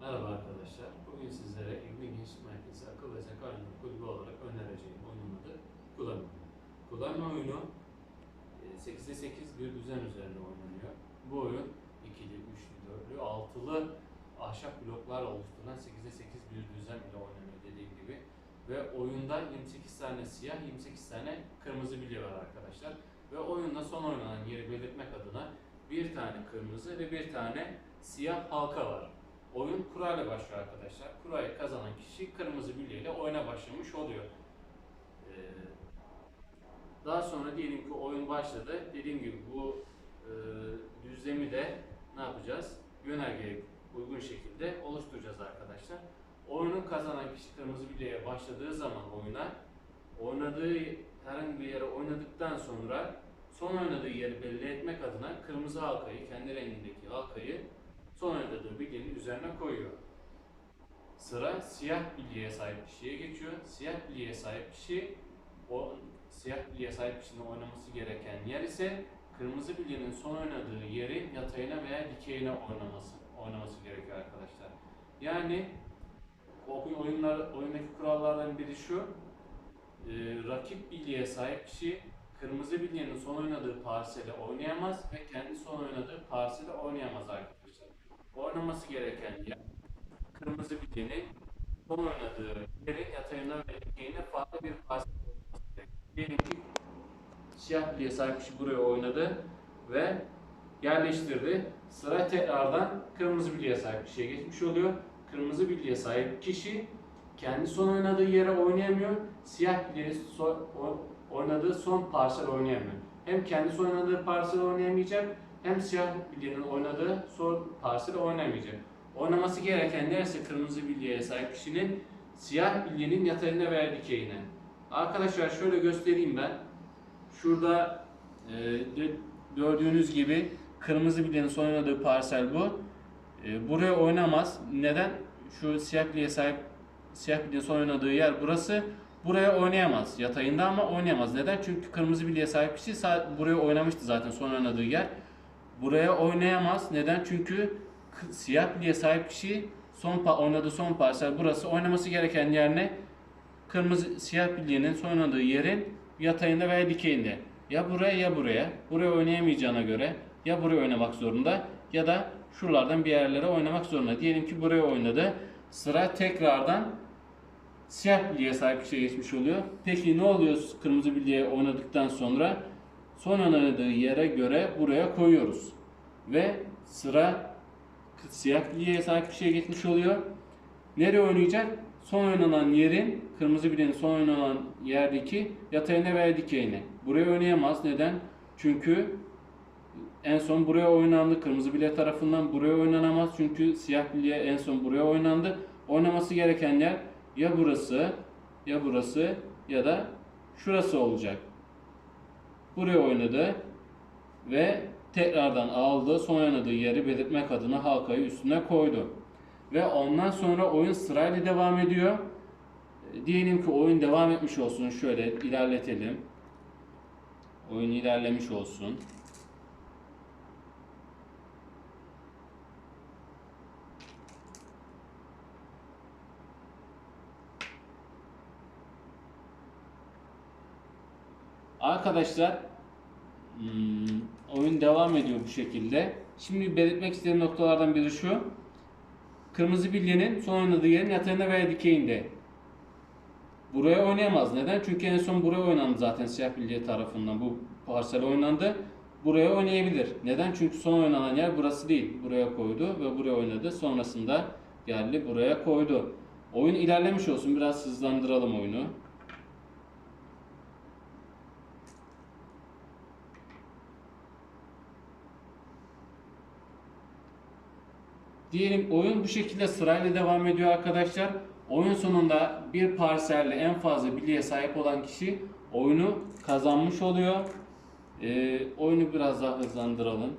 Merhaba arkadaşlar. Bugün sizlere İlmi Gençlik Merkezi Akıl ve Zeka Oyunları Kulübü olarak önereceğim oyunun adı Kullanma. Kullanma oyunu e, 8'de 8 bir düzen üzerinde oynanıyor. Bu oyun ikili, üçlü, dörtlü, altılı ahşap bloklar oluşturulan 8'de 8 bir düzen ile oynanıyor dediğim gibi. Ve oyunda 28 tane siyah, 28 tane kırmızı bilye var arkadaşlar. Ve oyunda son oynanan yeri belirtmek adına bir tane kırmızı ve bir tane siyah halka var. Oyun kura başlıyor arkadaşlar. Kurayı kazanan kişi kırmızı bilyeyle oyuna başlamış oluyor. Ee, daha sonra diyelim ki oyun başladı. Dediğim gibi bu e, düzlemi de ne yapacağız? Yönergeye uygun şekilde oluşturacağız arkadaşlar. Oyunu kazanan kişi kırmızı bilyeye başladığı zaman oyuna oynadığı herhangi bir yere oynadıktan sonra son oynadığı yeri belli etmek adına kırmızı halkayı, kendi rengindeki halkayı son oynadığı bilyenin üzerine koyuyor. Sıra siyah bilyeye sahip kişiye geçiyor. Siyah bilyeye sahip kişi o siyah bilyeye sahip kişinin oynaması gereken yer ise kırmızı bilyenin son oynadığı yerin yatayına veya dikeyine oynaması oynaması gerekiyor arkadaşlar. Yani oyunlar oyundaki kurallardan biri şu. e, rakip bilyeye sahip kişi kırmızı bilyenin son oynadığı parsele oynayamaz ve kendi son oynadığı parsele oynayamaz arkadaşlar. Oynaması gereken yer kırmızı bilyenin son oynadığı yerin yatayına ve dikeyine farklı bir gerekiyor. Diyelim ki siyah bilyeye sahip kişi buraya oynadı ve yerleştirdi. Sıra tekrardan kırmızı bilyeye sahip kişiye geçmiş oluyor. Kırmızı bilyeye sahip kişi kendi son oynadığı yere oynayamıyor. Siyah bilyeye so- oynadığı son parsel oynayamıyor. Hem kendi son oynadığı parsel oynayamayacak hem siyah bilyenin oynadığı son parsel oynayamayacak. Oynaması gereken ise kırmızı bilyeye sahip kişinin siyah bilyenin yatayına veya dikeyine. Arkadaşlar şöyle göstereyim ben. Şurada e, gördüğünüz gibi kırmızı bilyenin son oynadığı parsel bu. E, buraya oynamaz. Neden? Şu siyah bilyeye sahip siyah bilyenin son oynadığı yer burası. Buraya oynayamaz. Yatayında ama oynayamaz. Neden? Çünkü kırmızı bilyeye sahip kişi buraya oynamıştı zaten son oynadığı yer. Buraya oynayamaz. Neden? Çünkü siyah bilyeye sahip kişi son pa- oynadığı son parsel burası. Oynaması gereken yer ne? Kırmızı siyah bilyenin son oynadığı yerin yatayında veya dikeyinde. Ya buraya ya buraya. Buraya oynayamayacağına göre ya buraya oynamak zorunda ya da şuralardan bir yerlere oynamak zorunda. Diyelim ki buraya oynadı. Sıra tekrardan siyah bilyeye sahip kişiye geçmiş oluyor. Peki ne oluyor kırmızı bilyeye oynadıktan sonra? Son oynadığı yere göre buraya koyuyoruz. Ve sıra siyah bilyeye sahip kişiye geçmiş oluyor. Nereye oynayacak? Son oynanan yerin, kırmızı bilyenin son oynanan yerdeki yatayına veya dikeyine. Buraya oynayamaz. Neden? Çünkü en son buraya oynandı. Kırmızı bilye tarafından buraya oynanamaz. Çünkü siyah bilye en son buraya oynandı. Oynaması gereken yer ya burası, ya burası ya da şurası olacak. Buraya oynadı ve tekrardan aldı. Son oynadığı yeri belirtmek adına halkayı üstüne koydu. Ve ondan sonra oyun sırayla devam ediyor. E, Diyelim ki oyun devam etmiş olsun. Şöyle ilerletelim. Oyun ilerlemiş olsun. Arkadaşlar hmm, oyun devam ediyor bu şekilde. Şimdi belirtmek istediğim noktalardan biri şu. Kırmızı bilyenin son oynadığı yerin yatayında veya dikeyinde. Buraya oynayamaz. Neden? Çünkü en son buraya oynandı zaten siyah bilye tarafından. Bu parsel oynandı. Buraya oynayabilir. Neden? Çünkü son oynanan yer burası değil. Buraya koydu ve buraya oynadı. Sonrasında geldi buraya koydu. Oyun ilerlemiş olsun. Biraz hızlandıralım oyunu. Diyelim oyun bu şekilde sırayla devam ediyor arkadaşlar. Oyun sonunda bir parselle en fazla bilyeye sahip olan kişi oyunu kazanmış oluyor. Ee, oyunu biraz daha hızlandıralım.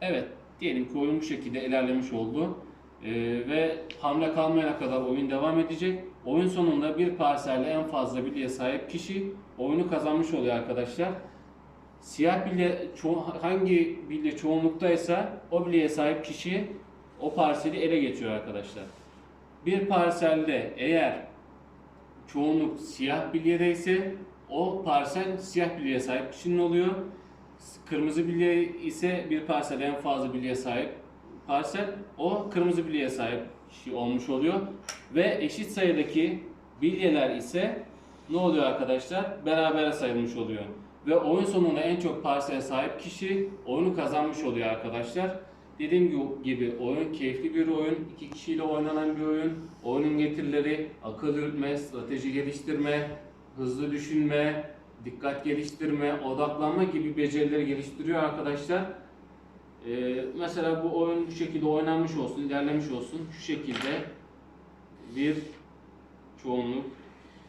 Evet, diyelim ki oyun bu şekilde ilerlemiş oldu. Ee, ve hamle kalmayana kadar oyun devam edecek. Oyun sonunda bir parselde en fazla bilyeye sahip kişi oyunu kazanmış oluyor arkadaşlar. Siyah bilye hangi bilye çoğunluktaysa o bilyeye sahip kişi o parseli ele geçiyor arkadaşlar. Bir parselde eğer çoğunluk siyah bilyedeyse o parsel siyah bilyeye sahip kişinin oluyor. Kırmızı bilye ise bir parsel en fazla bilyeye sahip parsel o kırmızı bilyeye sahip kişi olmuş oluyor. Ve eşit sayıdaki bilyeler ise ne oluyor arkadaşlar? Berabere sayılmış oluyor. Ve oyun sonunda en çok parsele sahip kişi oyunu kazanmış oluyor arkadaşlar. Dediğim gibi oyun keyifli bir oyun. iki kişiyle oynanan bir oyun. Oyunun getirileri akıl yürütme, strateji geliştirme, hızlı düşünme, dikkat geliştirme, odaklanma gibi becerileri geliştiriyor arkadaşlar. Ee, mesela bu oyun bu şekilde oynanmış olsun, ilerlemiş olsun. Şu şekilde bir çoğunluk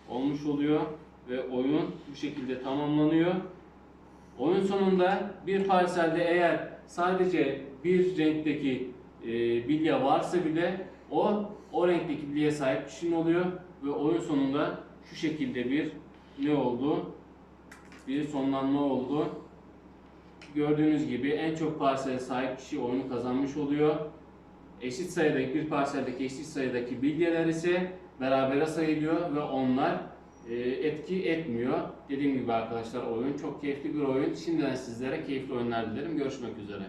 olmuş oluyor ve oyun bu şekilde tamamlanıyor. Oyun sonunda bir parselde eğer sadece bir renkteki e, bilye varsa bile o o renkteki bilyeye sahip kişinin oluyor ve oyun sonunda şu şekilde bir ne oldu? Bir sonlanma oldu. Gördüğünüz gibi en çok parsele sahip kişi oyunu kazanmış oluyor. Eşit sayıdaki bir parseldeki eşit sayıdaki bilyeler ise berabere sayılıyor ve onlar e, etki etmiyor. Dediğim gibi arkadaşlar oyun çok keyifli bir oyun. Şimdiden sizlere keyifli oyunlar dilerim. Görüşmek üzere.